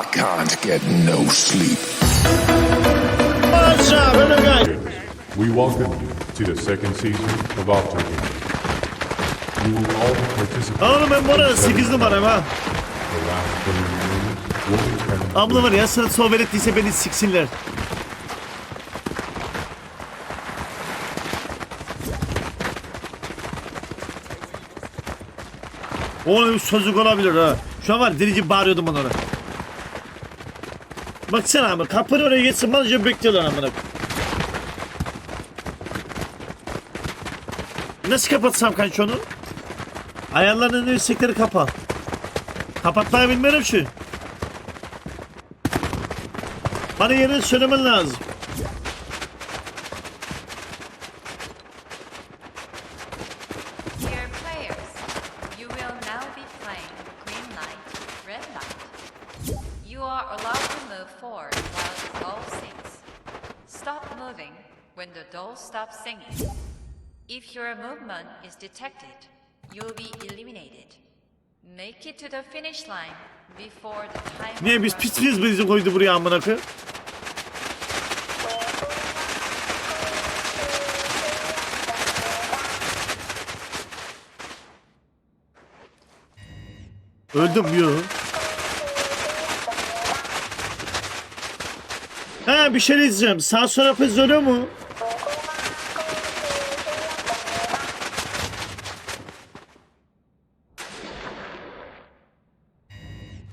I can't get no sleep. What's up, hello guys? We welcome you to the second season of October. You will all participate. Oğlum ben arada 8 numarayım ha. Abla var ya sana sohbet ettiyse beni siksinler. Oğlum sözlük olabilir ha. Şu an var delici bağırıyordum onlara. Baksana ama kapının oraya geçsin bana bekliyorlar amına. Nasıl kapatsam kanka onu? Ayarlarının yüksekleri kapa. Kapatmayı bilmiyorum şu. Bana yerini söylemen lazım. Dear players, you will now be playing green light, red light. You are allowed to move forward while the doll sings. Stop moving when the doll stops singing. If your movement is detected, you will be eliminated. Make it to the finish line before the time. Niye biz pis pis bizi koydu buraya amına koyayım? Öldüm yo. Ha bir şey diyeceğim. Sağ pez ölüyor mu?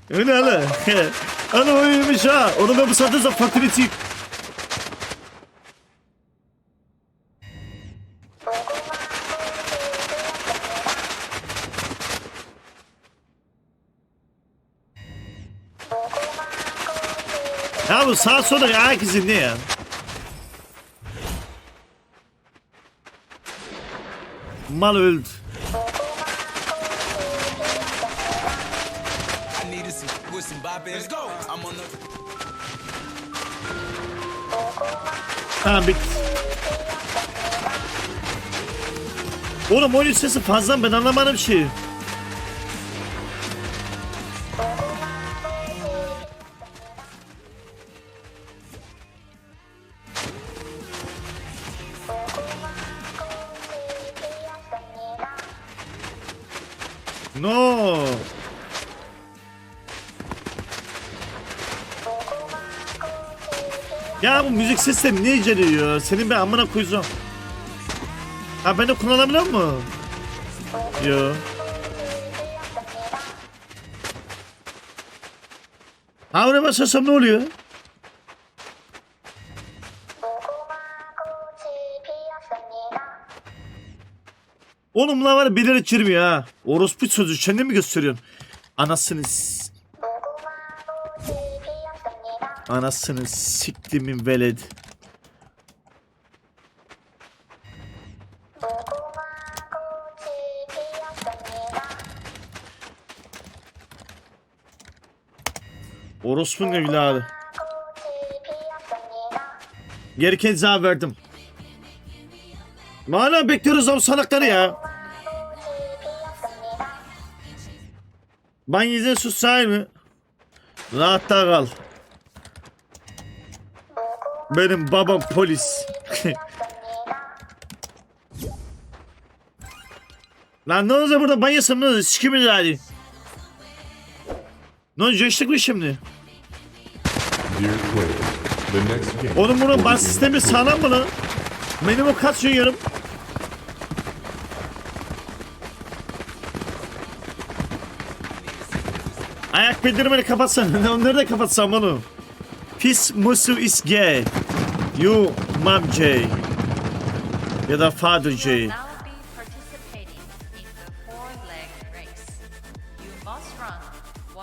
Öyle öyle. Ana oymuş ha. Onu ben bu saatte sonra fakülteyim. Ya bu sağ sola ya herkesin ne ya? Mal öldü. Tamam bitti. Oğlum oyun sesi fazla ben anlamadım şeyi. No. Ya bu müzik sesleri ne içeriyor? Senin bir amına koyacağım. Ha ben de kullanabiliyor mu? Yo. Ha oraya ne oluyor? Oğlum lan var ya bilerek girmiyor ha. Orospu sözü kendin mi gösteriyorsun? Anasını s- Anasını siktimin veledi. Orospu'nun evladı. Gereken cevap verdim. Hala bekliyoruz o salakları ya. Ben yüzden sus mı? Rahatta kal. Benim babam polis. Lan ne olacak burada banyasın olacak? Sikimiz hali. Ne olacak coştuk mu şimdi? Oğlum bunun bas sistemi sağlam mı lan? Benim o kaç yarım. Ayak bildirimini kapatsana. Onları da kapatsam onu. Pis musu is gay. You mom J. Ya da father J.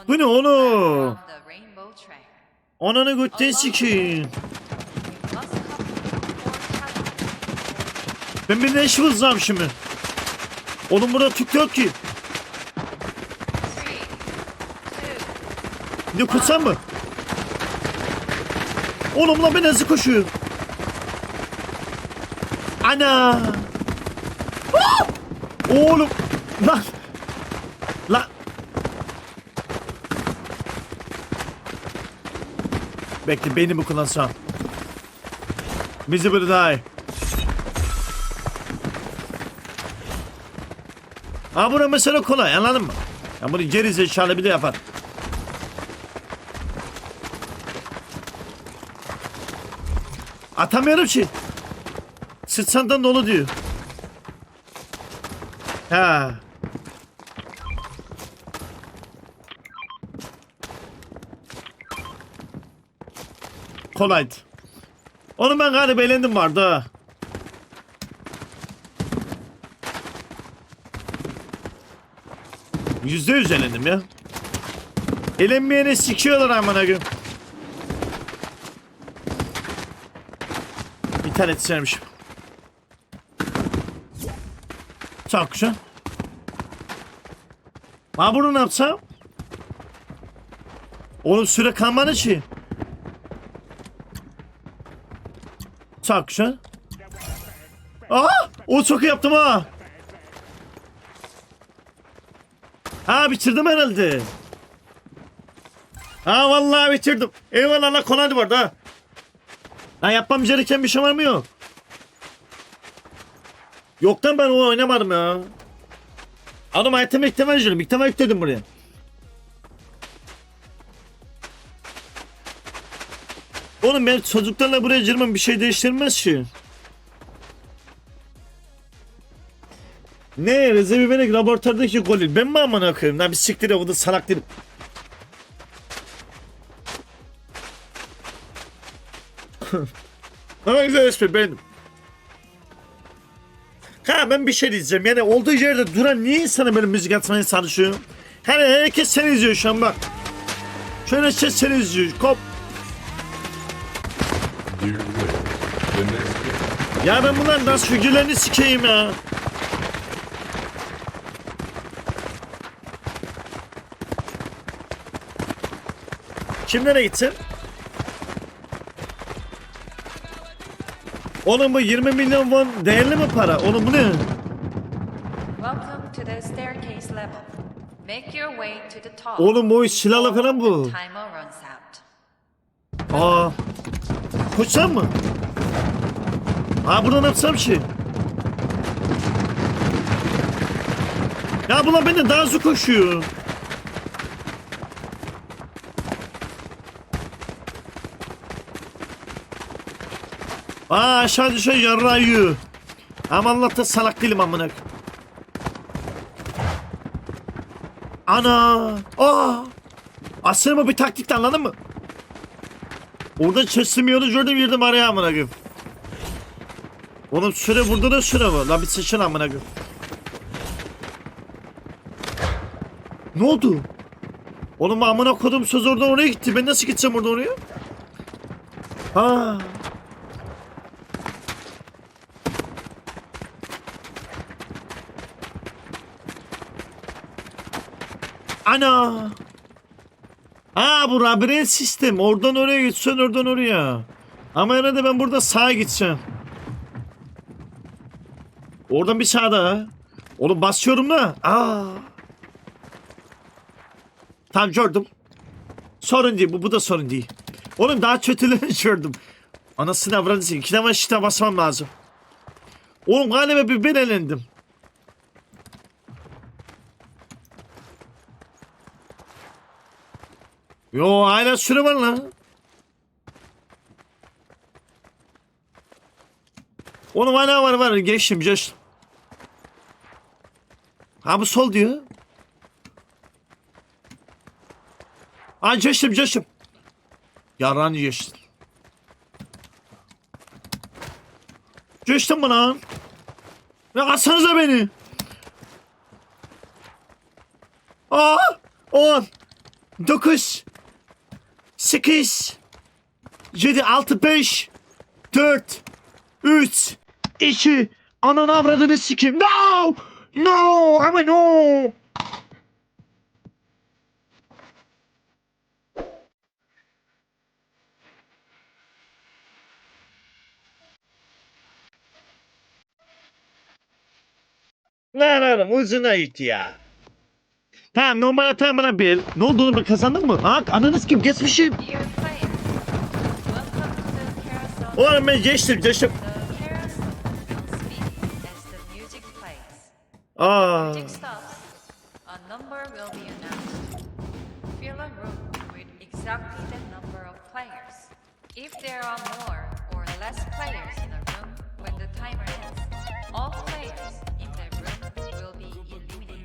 Bu ne oğlum? Ananı götten challenges. Ben bir ne iş bulacağım şimdi? Oğlum burada Türk yok ki. Ne kutsam mı? Oğlum ben hızlı koşuyor. Ana. Oğlum. Lan. Lan. Bekle beynimi kullansam. Bizi burada. Ha bura mesela kolay anladın mı? Ya bunu geri zekalı bir de yapar. Atamıyorum ki. Sıçandan dolu diyor. Ha. Kolaydı. Onu ben galiba eğlendim vardı ha. Yüzde yüz elendim ya. Elenmeyene sikiyorlar aman gün. İnternet istermişim. Çok güzel. Ha bunu ne yapsam? Oğlum süre kalmadı ki. Çok güzel. Aa! O çok yaptım ha. Ha bitirdim herhalde. Ha vallahi bitirdim. Eyvallah Allah kolaydı bu arada ha. Ha yapmam gereken bir şey var mı yok? Yoktan ben onu oynamadım ya. Adam item ekleme üzülüm. İlk defa yükledim buraya. Oğlum ben çocuklarla buraya girmem bir şey değiştirmez ki. Ne rezervi vererek laboratuvardaki golü ben mi amına koyayım lan bir siktir ya o da salak değilim. Ama güzel espri benim. Ha ben bir şey diyeceğim yani olduğu yerde duran niye insana böyle müzik atmaya çalışıyor? Hani herkes seni izliyor şu an bak. Şöyle herkes seni izliyor. Kop. Ya ben bunların dans figürlerini sikeyim ya. Kim nereye gitsin? Oğlum bu 20 milyon won değerli mi para? Oğlum bu ne? Welcome to the staircase level. Make your way to the top. Oğlum bu silahla falan bu. Aa. Koşsam mı? Aa buradan yapsam ki. Ya bunlar benden daha hızlı koşuyor. Aa aşağı düşen yarrayı. Ama Allah'ta salak değilim amına. Ana. Aa. Aslında bir taktik de anladın mı? Orada çesim yolu gördüm girdim araya amına koyayım. Oğlum süre burada da süre var. Lan bir sıçın amına koyayım. Ne oldu? Oğlum amına kodum söz oradan oraya gitti. Ben nasıl gideceğim oradan oraya? Ha. Ana. Ha bu labirent sistem. Oradan oraya gitsen oradan oraya. Ama herhalde ben burada sağa gideceğim. Oradan bir sağda. Oğlum basıyorum da. Aa. Tamam gördüm. Sorun değil bu, bu da sorun değil. Oğlum daha kötülerini gördüm. Anasını avradısın. İki tane şita basmam lazım. Oğlum galiba bir ben elendim. Yo hala süre var lan. Oğlum hala var var geçtim geçtim. Ha bu sol diyor. Ha geçtim geçtim. Yaran geçtim. Geçtim mi lan? Ya atsanıza beni. Aa! 10 9 8 7 6 5 4 3 2 Ananı avradını sikeyim. No! No! Ama no! Lan oğlum uzuna git ya. Tamam numara tamam bana bir. Ne oldu oğlum kazandın mı? Ha ananız kim geçmişim. Şey. Oğlum ben geçtim geçtim. Aa. Players. İn a room when the timer ends, all players in the room will be eliminated.